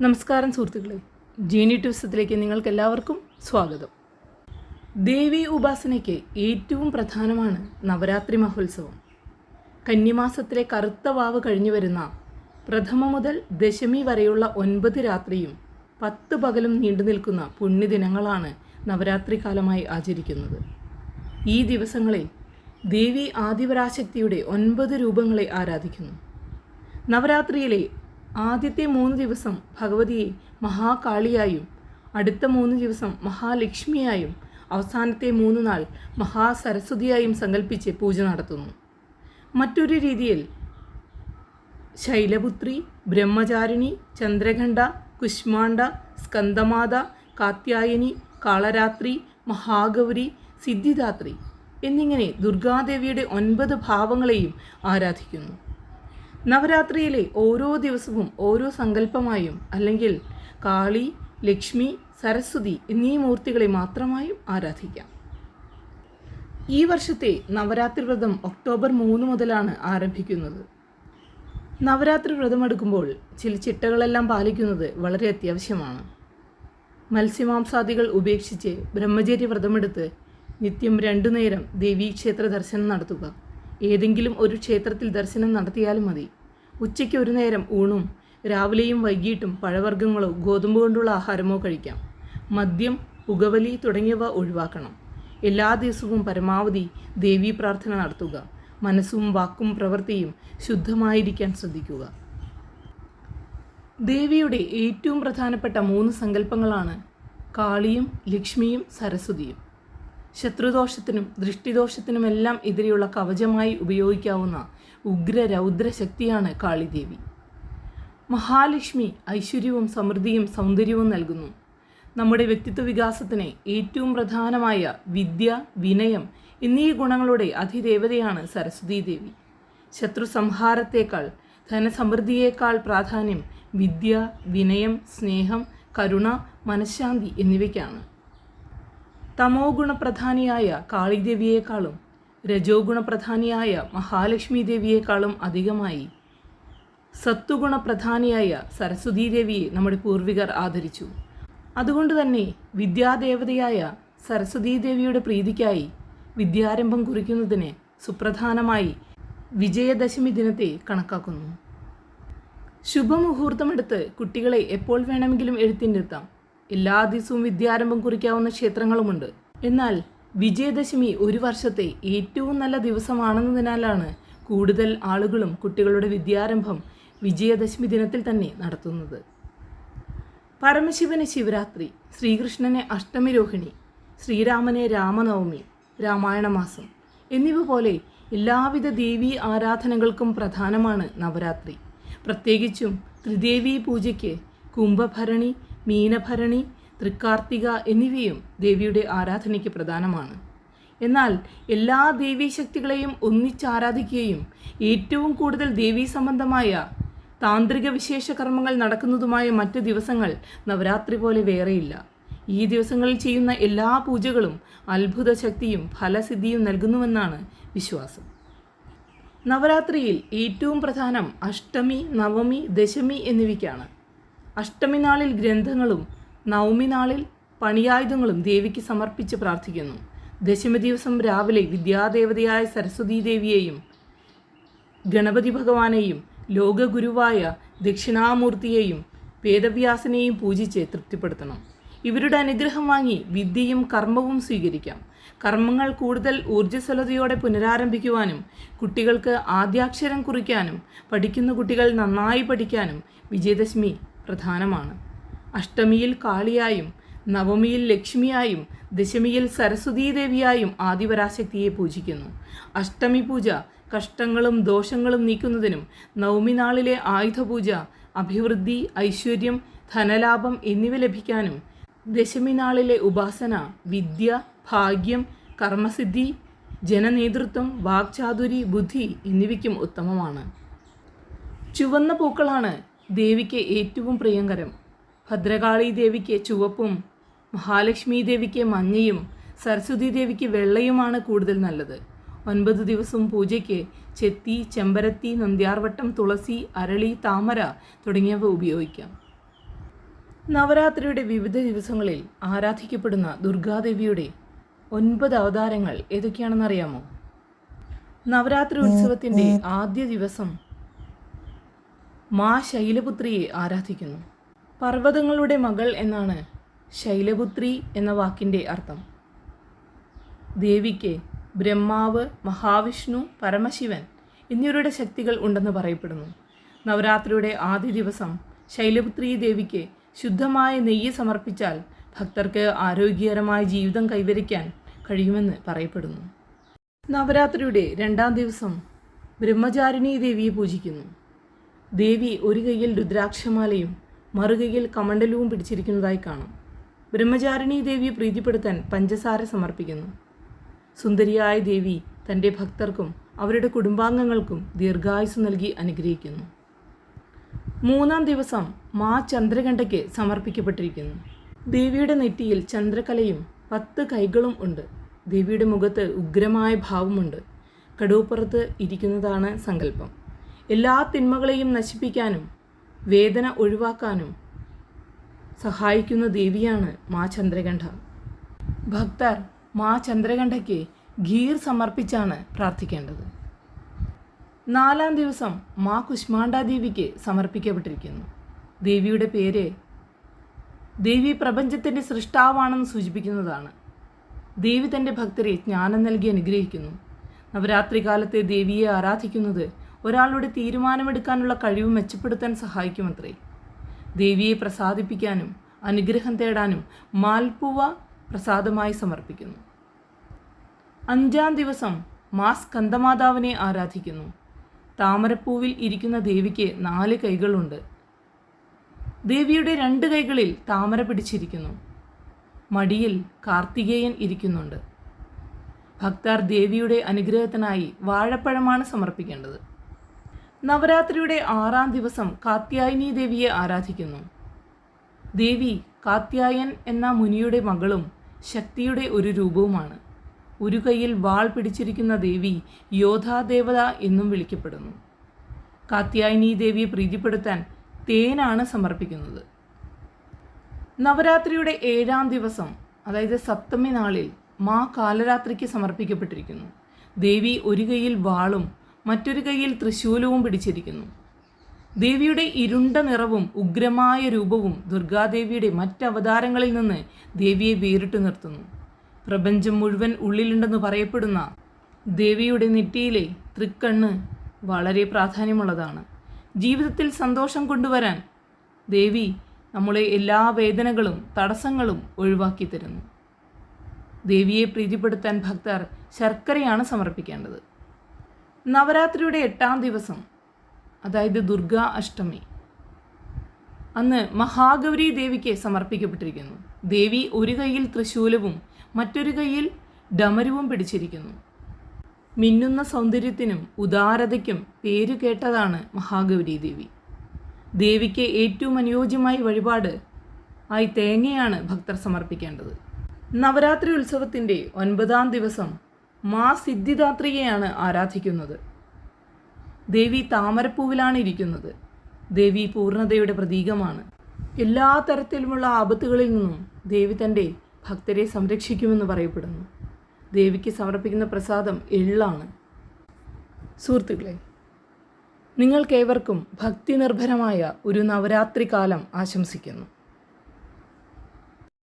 നമസ്കാരം സുഹൃത്തുക്കളെ. ജീനി ട്യൂസത്തിലേക്ക് നിങ്ങൾക്ക് എല്ലാവർക്കും സ്വാഗതം. ദേവി ഉപാസനയ്ക്ക് ഏറ്റവും പ്രധാനമാണ് നവരാത്രി മഹോത്സവം. കന്നിമാസത്തിലെ കറുത്ത വാവ് കഴിഞ്ഞു വരുന്ന പ്രഥമ മുതൽ ദശമി വരെയുള്ള ഒൻപത് രാത്രിയും പത്ത് പകലും നീണ്ടു നിൽക്കുന്ന പുണ്യദിനങ്ങളാണ് നവരാത്രി കാലമായി ആചരിക്കുന്നത്. ഈ ദിവസങ്ങളിൽ ദേവി ആദിപരാശക്തിയുടെ ഒൻപത് രൂപങ്ങളെ ആരാധിക്കുന്നു. നവരാത്രിയിലെ ആദ്യത്തെ മൂന്ന് ദിവസം ഭഗവതിയെ മഹാകാളിയായും അടുത്ത മൂന്ന് ദിവസം മഹാലക്ഷ്മിയായും അവസാനത്തെ മൂന്ന് നാൾ മഹാസരസ്വതിയായും സങ്കല്പിച്ച് പൂജ നടത്തുന്നു. മറ്റൊരു രീതിയിൽ ശൈലപുത്രി ബ്രഹ്മചാരിണി ചന്ദ്രഖണ്ഡ കുഷ്മാണ്ഡ സ്കന്ദമാത കാത്യായനി കാളരാത്രി മഹാഗൗരി സിദ്ധിദാത്രി എന്നിങ്ങനെ ദുർഗാദേവിയുടെ ഒൻപത് ഭാവങ്ങളെയും ആരാധിക്കുന്നു. നവരാത്രിയിലെ ഓരോ ദിവസവും ഓരോ സങ്കല്പമായും അല്ലെങ്കിൽ കാളി ലക്ഷ്മി സരസ്വതി എന്നീ മൂർത്തികളെ മാത്രമായും ആരാധിക്കാം. ഈ വർഷത്തെ നവരാത്രി വ്രതം ഒക്ടോബർ മൂന്ന് മുതലാണ് ആരംഭിക്കുന്നത്. നവരാത്രി വ്രതമെടുക്കുമ്പോൾ ചില ചിട്ടകളെല്ലാം പാലിക്കുന്നത് വളരെ അത്യാവശ്യമാണ്. മത്സ്യമാംസാദികൾ ഉപേക്ഷിച്ച് ബ്രഹ്മചര്യ വ്രതമെടുത്ത് നിത്യം രണ്ടു നേരം ദേവീക്ഷേത്ര ദർശനം നടത്തുക. ഏതെങ്കിലും ഒരു ക്ഷേത്രത്തിൽ ദർശനം നടത്തിയാലും മതി. ഉച്ചയ്ക്ക് ഒരു നേരം ഊണും രാവിലെയും വൈകിട്ടും പഴവർഗങ്ങളോ ഗോതമ്പ് കൊണ്ടുള്ള ആഹാരമോ കഴിക്കാം. മദ്യം പുകവലി തുടങ്ങിയവ ഒഴിവാക്കണം. എല്ലാ ദിവസവും പരമാവധി ദേവീ പ്രാർത്ഥന നടത്തുക. മനസ്സും വാക്കും പ്രവൃത്തിയും ശുദ്ധമായിരിക്കാൻ ശ്രദ്ധിക്കുക. ദേവിയുടെ ഏറ്റവും പ്രധാനപ്പെട്ട മൂന്ന് സങ്കല്പങ്ങളാണ് കാളിയും ലക്ഷ്മിയും സരസ്വതിയും. ശത്രുദോഷത്തിനും ദൃഷ്ടിദോഷത്തിനുമെല്ലാം എതിരെയുള്ള കവചമായി ഉപയോഗിക്കാവുന്ന ഉഗ്ര രൗദ്ര ശക്തിയാണ് കാളിദേവി. മഹാലക്ഷ്മി ഐശ്വര്യവും സമൃദ്ധിയും സൗന്ദര്യവും നൽകുന്നു. നമ്മുടെ വ്യക്തിത്വ വികാസത്തിന് ഏറ്റവും പ്രധാനമായ വിദ്യ വിനയം എന്നീ ഗുണങ്ങളുടെ അധിദേവതയാണ് സരസ്വതീ ദേവി. ശത്രു സംഹാരത്തേക്കാൾ ധനസമൃദ്ധിയേക്കാൾ പ്രാധാന്യം വിദ്യ വിനയം സ്നേഹം കരുണ മനഃശാന്തി എന്നിവയ്ക്കാണ്. തമോ ഗുണപ്രധാനിയായ കാളിദേവിയേക്കാളും രജോ ഗുണപ്രധാനിയായ മഹാലക്ഷ്മി ദേവിയേക്കാളും അധികമായി. സത്വഗുണപ്രധാനിയായ സരസ്വതീ ദേവിയെ നമ്മുടെ പൂർവികർ ആദരിച്ചു. അതുകൊണ്ട് തന്നെ വിദ്യാദേവതയായ സരസ്വതീ ദേവിയുടെ പ്രീതിക്കായി വിദ്യാരംഭം കുറിക്കുന്നതിന് സുപ്രധാനമായി വിജയദശമി ദിനത്തെ കണക്കാക്കുന്നു. ശുഭമുഹൂർത്തമെടുത്ത് കുട്ടികളെ എപ്പോൾ വേണമെങ്കിലും എഴുത്തിന്റെത്താം എല്ലാ ദിവസവും വിദ്യാരംഭം കുറിക്കാവുന്ന ക്ഷേത്രങ്ങളുമുണ്ട്. എന്നാൽ വിജയദശമി ഒരു വർഷത്തെ ഏറ്റവും നല്ല ദിവസമാണെന്നതിനാലാണ് കൂടുതൽ ആളുകളും കുട്ടികളുടെ വിദ്യാരംഭം വിജയദശമി ദിനത്തിൽ തന്നെ നടത്തുന്നത്. പരമശിവന് ശിവരാത്രി ശ്രീകൃഷ്ണനെ അഷ്ടമി രോഹിണി ശ്രീരാമനെ രാമനവമി രാമായണ മാസം എന്നിവ പോലെ എല്ലാവിധ ദേവീ ആരാധനകൾക്കും പ്രധാനമാണ് നവരാത്രി. പ്രത്യേകിച്ചും ത്രിദേവീ പൂജയ്ക്ക് കുംഭഭരണി മീനഭരണി തൃക്കാർത്തിക എന്നിവയും ദേവിയുടെ ആരാധനയ്ക്ക് പ്രധാനമാണ്. എന്നാൽ എല്ലാ ദേവീശക്തികളെയും ഒന്നിച്ചാരാധിക്കുകയും ഏറ്റവും കൂടുതൽ ദേവീ സംബന്ധമായ താന്ത്രിക വിശേഷ കർമ്മങ്ങൾ നടക്കുന്നതുമായ മറ്റ് ദിവസങ്ങൾ നവരാത്രി പോലെ വേറെയില്ല. ഈ ദിവസങ്ങളിൽ ചെയ്യുന്ന എല്ലാ പൂജകളും അത്ഭുത ശക്തിയും ഫലസിദ്ധിയും നൽകുന്നുവെന്നാണ് വിശ്വാസം. നവരാത്രിയിൽ ഏറ്റവും പ്രധാനം അഷ്ടമി നവമി ദശമി എന്നിവയ്ക്കാണ്. അഷ്ടമി നാളിൽ ഗ്രന്ഥങ്ങളും നവമി നാളിൽ പണിയായുധങ്ങളും ദേവിക്ക് സമർപ്പിച്ച് പ്രാർത്ഥിക്കുന്നു. ദശമി ദിവസം രാവിലെ വിദ്യാദേവതയായ സരസ്വതീ ദേവിയെയും ഗണപതി ഭഗവാനെയും ലോകഗുരുവായ ദക്ഷിണാമൂർത്തിയെയും വേദവ്യാസനെയും പൂജിച്ച് തൃപ്തിപ്പെടുത്തണം. ഇവരുടെ അനുഗ്രഹം വാങ്ങി വിദ്യയും കർമ്മവും സ്വീകരിക്കാം. കർമ്മങ്ങൾ കൂടുതൽ ഊർജസ്വലതയോടെ പുനരാരംഭിക്കുവാനും കുട്ടികൾക്ക് ആദ്യാക്ഷരം കുറിക്കാനും പഠിക്കുന്ന കുട്ടികൾ നന്നായി പഠിക്കാനും വിജയദശമി പ്രധാനമാണ്. അഷ്ടമിയിൽ കാളിയായും നവമിയിൽ ലക്ഷ്മിയായും ദശമിയിൽ സരസ്വതീദേവിയായും ആദിപരാശക്തിയെ പൂജിക്കുന്നു. അഷ്ടമി പൂജ കഷ്ടങ്ങളും ദോഷങ്ങളും നീക്കുന്നതിനും നവമി നാളിലെ ആയുധപൂജ അഭിവൃദ്ധി ഐശ്വര്യം ധനലാഭം എന്നിവ ലഭിക്കാനും ദശമി നാളിലെ ഉപാസന വിദ്യ ഭാഗ്യം കർമ്മസിദ്ധി ജനനേതൃത്വം വാക്ചാതുരി ബുദ്ധി എന്നിവയ്ക്കും ഉത്തമമാണ്. ചുവന്ന പൂക്കളാണ് ദേവിക്ക് ഏറ്റവും പ്രിയങ്കരം. ഭദ്രകാളി ദേവിക്ക് ചുവപ്പും മഹാലക്ഷ്മി ദേവിക്ക് മഞ്ഞയും സരസ്വതി ദേവിക്ക് വെള്ളയുമാണ് കൂടുതൽ നല്ലത്. ഒൻപത് ദിവസവും പൂജയ്ക്ക് ചെത്തി ചെമ്പരത്തി നന്ദ്യാർവട്ടം തുളസി അരളി താമര തുടങ്ങിയവ ഉപയോഗിക്കാം. നവരാത്രിയുടെ വിവിധ ദിവസങ്ങളിൽ ആരാധിക്കപ്പെടുന്ന ദുർഗാദേവിയുടെ ഒൻപത് അവതാരങ്ങൾ ഏതൊക്കെയാണെന്നറിയാമോ? നവരാത്രി ഉത്സവത്തിന്റെ ആദ്യ ദിവസം മാ ശൈലപുത്രിയെ ആരാധിക്കുന്നു. പർവതങ്ങളുടെ മകൾ എന്നാണ് ശൈലപുത്രി എന്ന വാക്കിന്റെ അർത്ഥം. ദേവിക്ക് ബ്രഹ്മാവ് മഹാവിഷ്ണു പരമശിവൻ എന്നിവരുടെ ശക്തികൾ ഉണ്ടെന്ന് പറയപ്പെടുന്നു. നവരാത്രിയുടെ ആദ്യ ദിവസം ശൈലപുത്രി ദേവിക്ക് ശുദ്ധമായ നെയ്യ് സമർപ്പിച്ചാൽ ഭക്തർക്ക് ആരോഗ്യകരമായ ജീവിതം കൈവരിക്കാൻ കഴിയുമെന്ന് പറയപ്പെടുന്നു. നവരാത്രിയുടെ രണ്ടാം ദിവസം ബ്രഹ്മചാരിണി ദേവിയെ പൂജിക്കുന്നു. ദേവി ഒരു കൈയിൽ രുദ്രാക്ഷമാലയും മറുകൈയിൽ കമണ്ഡലവും പിടിച്ചിരിക്കുന്നതായി കാണാം. ബ്രഹ്മചാരിണി ദേവിയെ പ്രീതിപ്പെടുത്താൻ പഞ്ചസാര സമർപ്പിക്കുന്നു. സുന്ദരിയായ ദേവി തന്റെ ഭക്തർക്കും അവരുടെ കുടുംബാംഗങ്ങൾക്കും ദീർഘായുസ് നൽകി അനുഗ്രഹിക്കുന്നു. മൂന്നാം ദിവസം മാ ചന്ദ്രകണ്ഠയ്ക്ക് സമർപ്പിക്കപ്പെട്ടിരിക്കുന്നു. ദേവിയുടെ നെറ്റിയിൽ ചന്ദ്രകലയും പത്ത് കൈകളും ഉണ്ട്. ദേവിയുടെ മുഖത്ത് ഉഗ്രമായ ഭാവമുണ്ട്. കടുവപ്പുറത്ത് ഇരിക്കുന്നതാണ് സങ്കല്പം. എല്ലാ തിന്മകളെയും നശിപ്പിക്കാനും വേദന ഒഴിവാക്കാനും സഹായിക്കുന്ന ദേവിയാണ് മാ ചന്ദ്രകണ്ഠ. ഭക്തർ മാ ചന്ദ്രകണ്ഠയ്ക്ക് ഗീർ സമർപ്പിച്ചാണ് പ്രാർത്ഥിക്കേണ്ടത്. നാലാം ദിവസം മാ കുഷ്മാണ്ടാദേവിക്ക് സമർപ്പിക്കപ്പെട്ടിരിക്കുന്നു. ദേവിയുടെ പേര് ദേവി പ്രപഞ്ചത്തിന്റെ സൃഷ്ടാവാണെന്ന് സൂചിപ്പിക്കുന്നതാണ്. ദേവി തന്റെ ഭക്തരെ ജ്ഞാനം നൽകി അനുഗ്രഹിക്കുന്നു. നവരാത്രി കാലത്തെ ദേവിയെ ആരാധിക്കുന്നത് ഒരാളുടെ തീരുമാനമെടുക്കാനുള്ള കഴിവ് മെച്ചപ്പെടുത്താൻ സഹായിക്കുമത്രേ ദേവിയെ പ്രസാദിപ്പിക്കാനും അനുഗ്രഹം തേടാനും മാൽപ്പുവ പ്രസാദമായി സമർപ്പിക്കുന്നു. അഞ്ചാം ദിവസം മാ സ്കന്ദമാതാവിനെ ആരാധിക്കുന്നു. താമരപ്പൂവിൽ ഇരിക്കുന്ന ദേവിക്ക് നാല് കൈകളുണ്ട്. ദേവിയുടെ രണ്ട് കൈകളിൽ താമര പിടിച്ചിരിക്കുന്നു. മടിയിൽ കാർത്തികേയൻ ഇരിക്കുന്നുണ്ട്. ഭക്തർ ദേവിയുടെ അനുഗ്രഹത്തിനായി വാഴപ്പഴമാണ് സമർപ്പിക്കേണ്ടത്. നവരാത്രിയുടെ ആറാം ദിവസം കാത്യായനി ദേവിയെ ആരാധിക്കുന്നു. ദേവി കാത്യായൻ എന്ന മുനിയുടെ മകളും ശക്തിയുടെ ഒരു രൂപവുമാണ്. ഒരു കൈയിൽ വാൾ പിടിച്ചിരിക്കുന്ന ദേവി യോധാദേവത എന്നും വിളിക്കപ്പെടുന്നു. കാത്യായനി ദേവിയെ പ്രീതിപ്പെടുത്താൻ തേനാണ് സമർപ്പിക്കുന്നത്. നവരാത്രിയുടെ ഏഴാം ദിവസം അതായത് സപ്തമി നാളിൽ മാ കാലരാത്രിക്ക് സമർപ്പിക്കപ്പെട്ടിരിക്കുന്നു. ദേവി ഒരു കൈയിൽ വാളും മറ്റൊരു കൈയിൽ തൃശൂലവും പിടിച്ചിരിക്കുന്നു. ദേവിയുടെ ഇരുണ്ട നിറവും ഉഗ്രമായ രൂപവും ദുർഗാദേവിയുടെ മറ്റവതാരങ്ങളിൽ നിന്ന് ദേവിയെ വേറിട്ട് നിർത്തുന്നു. പ്രപഞ്ചം മുഴുവൻ ഉള്ളിലുണ്ടെന്ന് പറയപ്പെടുന്ന ദേവിയുടെ നെറ്റിയിലെ തൃക്കണ്ണ് വളരെ പ്രാധാന്യമുള്ളതാണ്. ജീവിതത്തിൽ സന്തോഷം കൊണ്ടുവരാൻ ദേവി നമ്മളെ എല്ലാ വേദനകളും തടസ്സങ്ങളും ഒഴിവാക്കി തരുന്നു ദേവിയെ പ്രീതിപ്പെടുത്താൻ ഭക്തർ ശർക്കരയാണ് സമർപ്പിക്കേണ്ടത്. നവരാത്രിയുടെ എട്ടാം ദിവസം അതായത് ദുർഗാ അഷ്ടമി അന്ന് മഹാഗൗരി ദേവിക്ക് സമർപ്പിക്കപ്പെട്ടിരിക്കുന്നു. ദേവി ഒരു കൈയിൽ തൃശൂലവും മറ്റൊരു കൈയിൽ ഡമരുവും പിടിച്ചിരിക്കുന്നു. മിന്നുന്ന സൗന്ദര്യത്തിനും ഉദാരതയ്ക്കും പേരു കേട്ടതാണ് മഹാഗൗരി ദേവി. ദേവിക്ക് ഏറ്റവും അനുയോജ്യമായ വഴിപാട് ആയി തേങ്ങയാണ് ഭക്തർ സമർപ്പിക്കേണ്ടത്. നവരാത്രി ഉത്സവത്തിന്റെ ഒൻപതാം ദിവസം മാ സിദ്ധിദാത്രിയെയാണ് ആരാധിക്കുന്നത്. ദേവി താമരപ്പൂവിലാണ് ഇരിക്കുന്നത്. ദേവി പൂർണതയുടെ പ്രതീകമാണ്. എല്ലാ തരത്തിലുമുള്ള ആപത്തുകളിൽ നിന്നും ദേവി തന്റെ ഭക്തരെ സംരക്ഷിക്കുമെന്ന് പറയപ്പെടുന്നു. ദേവിക്ക് സമർപ്പിക്കുന്ന പ്രസാദം എള്ളാണ്. സുഹൃത്തുക്കളെ നിങ്ങൾക്കേവർക്കും ഭക്തി നിർഭരമായ ഒരു നവരാത്രി കാലം ആശംസിക്കുന്നു.